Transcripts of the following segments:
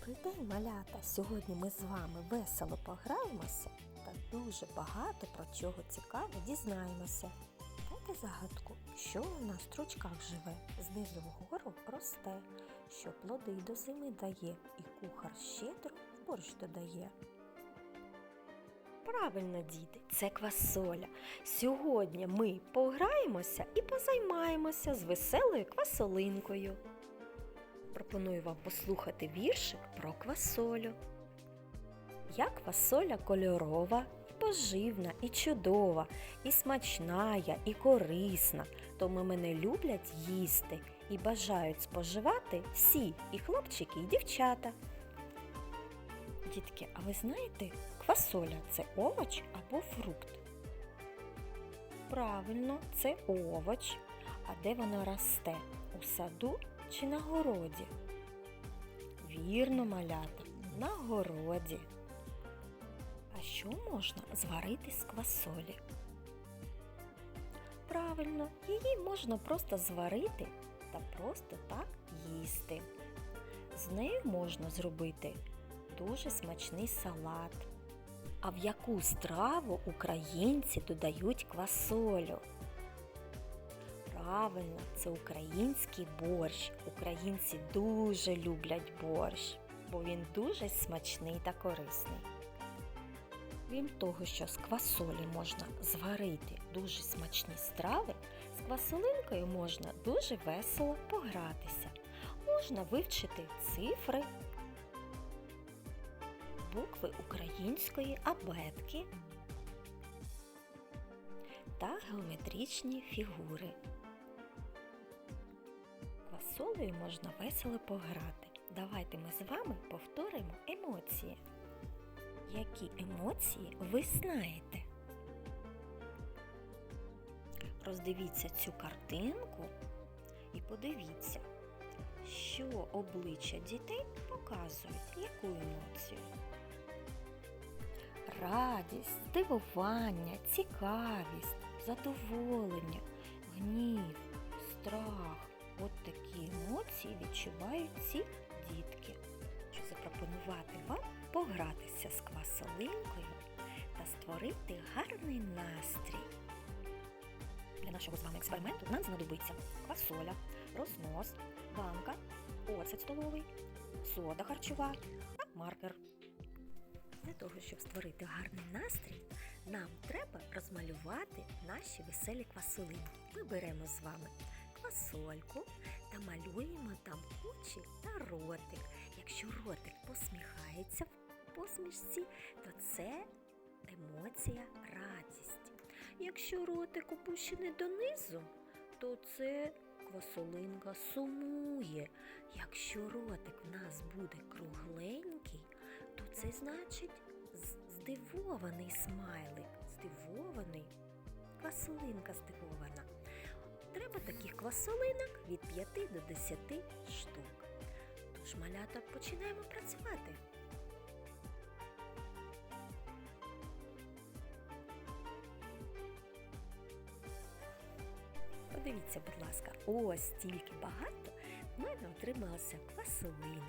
Добрий день, малята! Сьогодні ми з вами весело пограємося та дуже багато про чого цікаво дізнаємося. Дайте загадку, що на стручках живе, знизу вгору росте, що плоди до зими дає, і кухар щедро в борщ додає. Правильно, діти, це квасоля. Сьогодні ми пограємося і позаймаємося з веселою квасолинкою. Пропоную вам послухати віршик про квасолю. Я квасоля кольорова, і поживна, і чудова, і смачна і корисна, тому мене люблять їсти і бажають споживати всі, і хлопчики, і дівчата. Дітки, а ви знаєте, квасоля це овоч або фрукт? Правильно, це овоч. А де вона росте? У саду чи на городі? Вірно, малята, на городі. А що можна зварити з квасолі? Правильно, її можна просто зварити та просто так їсти. З нею можна зробити дуже смачний салат. А в яку страву українці додають квасолю? Правильно, це український борщ. Українці дуже люблять борщ, бо він дуже смачний та корисний. Крім того, що з квасолі можна зварити дуже смачні страви, з квасолинкою можна дуже весело погратися. Можна вивчити цифри, букви української абетки та геометричні фігури. Квасолею можна весело пограти. Давайте ми з вами повторимо емоції. Які емоції ви знаєте? Роздивіться цю картинку і подивіться, що обличчя дітей показують яку емоцію. Радість, здивування, цікавість, задоволення, гнів, страх. От такі емоції відчувають ці дітки. Щоб запропонувати вам погратися з квасолинкою та створити гарний настрій. Для нашого з вами експерименту нам знадобиться квасоля, рознос, банка, оцет столовий, сода харчова та маркер. Для того, щоб створити гарний настрій, нам треба розмалювати наші веселі квасолинки. Ми беремо з вами квасольку та малюємо там очі та ротик. Якщо ротик посміхається в посмішці, то це емоція радість. Якщо ротик опущений донизу, то це квасолинка сумує. Якщо ротик в нас буде кругленький, то це значить здивований смайлик. Здивований. Квасолинка здивована. Треба таких квасолинок від 5 до 10 штук. Тож, малята, починаємо працювати. Подивіться, будь ласка, ось стільки багато в мене отрималося квасолинок.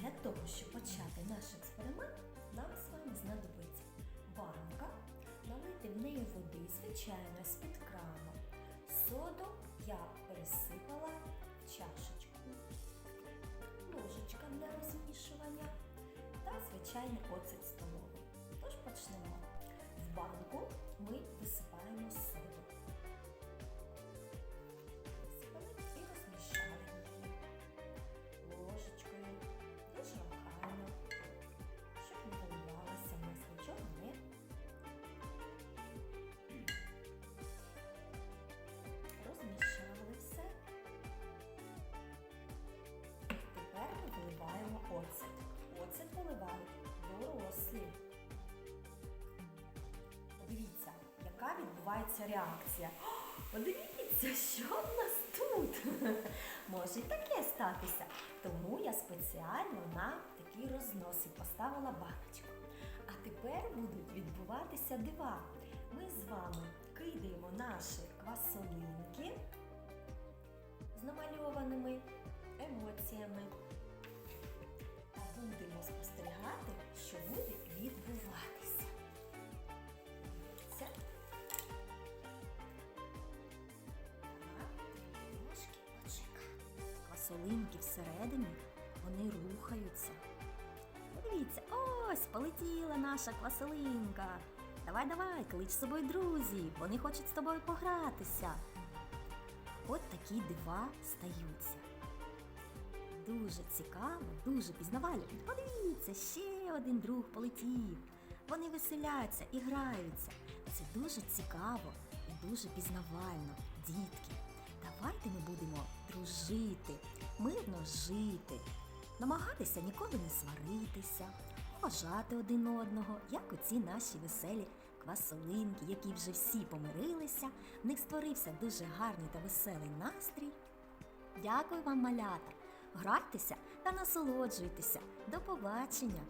Для того, щоб почати в неї води, звичайно, з-під крану. Соду я пересипала в чашечку, ложечка для розмішування та звичайний оцет столовий. Тож почнемо. В банку ми висипаємо соду. Відбувається реакція. Подивіться, що в нас тут. Може і таке статися. Тому я спеціально на такі розноси поставила баночку. А тепер будуть відбуватися дива. Ми з вами кидаємо наші квасолинки з намальованими Квасолинки всередині, вони рухаються. Подивіться, ось полетіла наша квасолинка. Давай, давай, клич з собою друзів, вони хочуть з тобою погратися. От такі дива стаються. Дуже цікаво, дуже пізнавально. Подивіться, ще один друг полетів. Вони веселяться і граються. Це дуже цікаво і дуже пізнавально, дітки. Давайте ми будемо дружити, мирно жити, намагатися ніколи не сваритися, поважати один одного, як оці наші веселі квасолинки, які вже всі помирилися. В них створився дуже гарний та веселий настрій. Дякую вам, малята! Грайтеся та насолоджуйтеся. До побачення!